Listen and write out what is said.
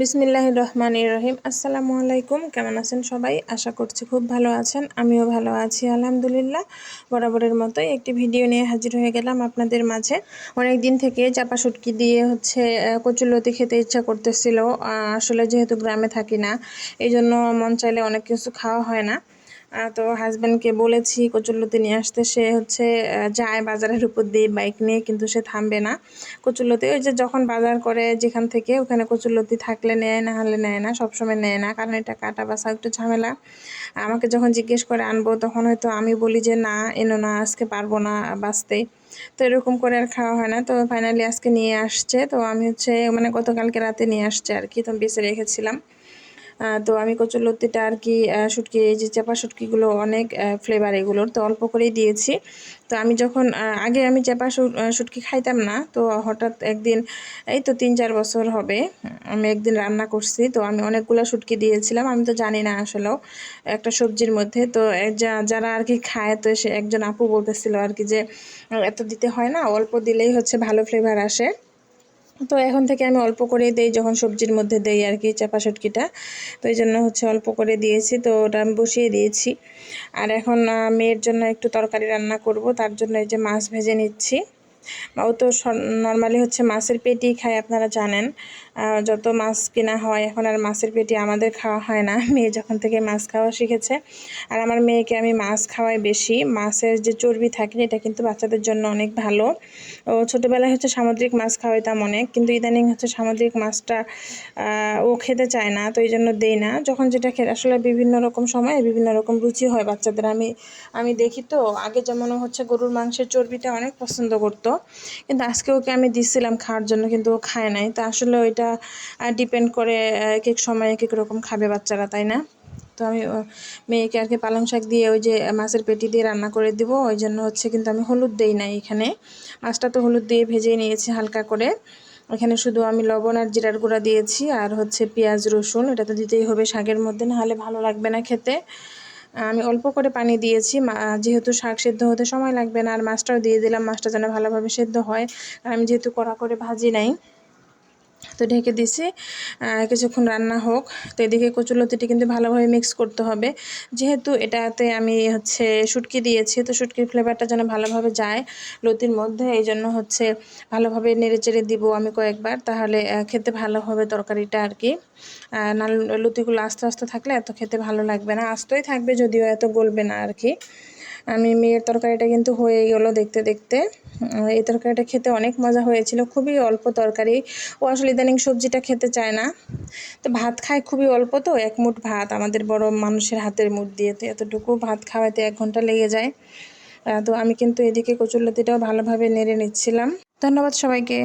বিসমিল্লাহ রহমান রহিম আসসালামু আলাইকুম। কেমন আছেন সবাই? আশা করছি খুব ভালো আছেন। আমিও ভালো আছি, আলহামদুলিল্লাহ। বরাবরের মতোই একটি ভিডিও নিয়ে হাজির হয়ে গেলাম আপনাদের মাঝে। অনেক দিন থেকে চাপা শুটকি দিয়ে হচ্ছে কচুলতি খেতে ইচ্ছা করতেছিল। আসলে যেহেতু গ্রামে থাকি না এই জন্য মন চাইলে অনেক কিছু খাওয়া হয় না। তো হাজব্যান্ডকে বলেছি কচুরলতি নিয়ে আসতে, সে হচ্ছে যায় বাজারের উপর দিয়ে বাইক নিয়ে, কিন্তু সে থামবে না। কচুরলতি ওই যে যখন বাজার করে, যেখান থেকে ওখানে কচুরলতি থাকলে নেয়, না হলে নেয় না, সবসময় নেয় না, কারণ এটা কাটা বাসা একটু ঝামেলা। আমাকে যখন জিজ্ঞেস করে আনব, তখন হয়তো আমি বলি যে, না, এনো না, আজকে পারব না, বাঁচতে। তো এরকম করে আর খাওয়া হয় না। তো ফাইনালি আজকে নিয়ে আসছে, তো আমি হচ্ছে মানে গতকালকে রাতে নিয়ে আসছে আর কি, তো বেছে রেখেছিলাম। তো আমি কচুরলতিটা আর কি শুটকি, এই যে চাপা শুটকিগুলো অনেক ফ্লেভার এগুলোর, তো অল্প করেই দিয়েছি। তো আমি যখন আগে আমি চাপা শুটকি খাইতাম না, তো হঠাৎ একদিন, এই তো তিন চার বছর হবে, আমি একদিন রান্না করছি, তো আমি অনেকগুলো শুটকি দিয়েছিলাম, আমি তো জানি না আসলেও, একটা সবজির মধ্যে, তো যারা আর কি খায়, তো সে একজন আপু বলতেছিল আর কি যে, এত দিতে হয় না, অল্প দিলেই হচ্ছে ভালো ফ্লেভার আসে। তো এখন থেকে আমি অল্প করে দেই, যখন সবজির মধ্যে দেই আর কি, চাপা সটকিটা তো এই জন্য হচ্ছে অল্প করে দিয়েছি, তো ওটা আমি বসিয়ে দিয়েছি। আর এখন মেয়ের জন্য একটু তরকারি রান্না করব, তার জন্য এই যে মাছ ভেজে নিচ্ছি। ও তো নর্মালি হচ্ছে মাছের পেটি খায়, আপনারা জানেন। যত মাছ কেনা হয়, এখন আর মাছের পেটি আমাদের খাওয়া হয় না। মেয়ে যখন থেকে মাছ খাওয়া শিখেছে। আর আমার মেয়েকে আমি মাছ খাওয়াই বেশি। মাছের যে চর্বি থাকে এটা কিন্তু বাচ্চাদের জন্য অনেক ভালো। ও ছোটোবেলায় হচ্ছে সামুদ্রিক মাছ খাওয়াইতাম অনেক। কিন্তু ইদানিং হচ্ছে সামুদ্রিক মাছটা ও খেতে চায় না, তো এই জন্য দেই না। যখন যেটা খেতে আসলে বিভিন্ন রকম সময় বিভিন্ন রকম রুচি হয় বাচ্চাদের। আমি আমি দেখি তো, আগে যেমন হচ্ছে গরুর মাংসের চর্বিটা অনেক পছন্দ করতো। কিন্তু আজকে ওকে আমি দিচ্ছিলাম খাওয়ার জন্য, কিন্তু ও খায় নাই। তো আসলে ওইটা ডিপেন্ড করে এক এক সময় এক এক রকম খাবে বাচ্চারা, তাই না? তো আমি মেয়েকে আর কি পালং শাক দিয়ে ওই যে মাছের পেটি দিয়ে রান্না করে দিব, ওই জন্য হচ্ছে কিন্তু আমি হলুদ দেই নাই এখানে। মাছটা তো হলুদ দিয়ে ভেজে নিয়েছি হালকা করে। এখানে শুধু আমি লবণ আর জিরার গুঁড়া দিয়েছি, আর হচ্ছে পেঁয়াজ, রসুন, এটা তো দিতেই হবে শাকের মধ্যে, নাহলে ভালো লাগবে না খেতে। আমি অল্প করে পানি দিয়েছি যেহেতু শাক সেদ্ধ হতে সময় লাগবে না, আর মাছটাও দিয়ে দিলাম, মাছটা যেন ভালোভাবে সেদ্ধ হয়। আর আমি যেহেতু কড়া করে ভাজি নাই তো ঢেকে দিছি কিছুক্ষণ রান্না হোক। তো এদিকে কচুলতিটি কিন্তু ভালোভাবে মিক্স করতে হবে। যেহেতু এটাতে আমি হচ্ছে শুটকি দিয়েছি, তো শুটকির ফ্লেভারটা যেন ভালোভাবে যায় লতির মধ্যে, এই জন্য হচ্ছে ভালোভাবে নেড়ে চেড়ে দিব আমি কয়েকবার, তাহলে খেতে ভালো হবে তরকারিটা আর কি। না লতিগুলো আস্তে আস্তে থাকলে এত খেতে ভালো লাগবে না, আস্তই থাকবে যদিও এত গলবে না আর কি। আমি মেয়ের তরকারিটা কিন্তু হয়ে গেলো দেখতে দেখতে। এই তরকারিটা খেতে অনেক মজা হয়েছিল, খুবই অল্প তরকারি। ও আসলে ইদানিং সবজিটা খেতে চায় না। তো ভাত খায় খুবই অল্প তো, এক মুঠ ভাত, আমাদের বড় মানুষের হাতের মুঠ দিয়ে তো এতটুকু ভাত খাওয়াতে এক ঘণ্টা লেগে যায়। তো আমি কিন্তু এদিকে কচুরলতিটাও ভালোভাবে নেড়ে নিচ্ছিলাম। ধন্যবাদ সবাইকে।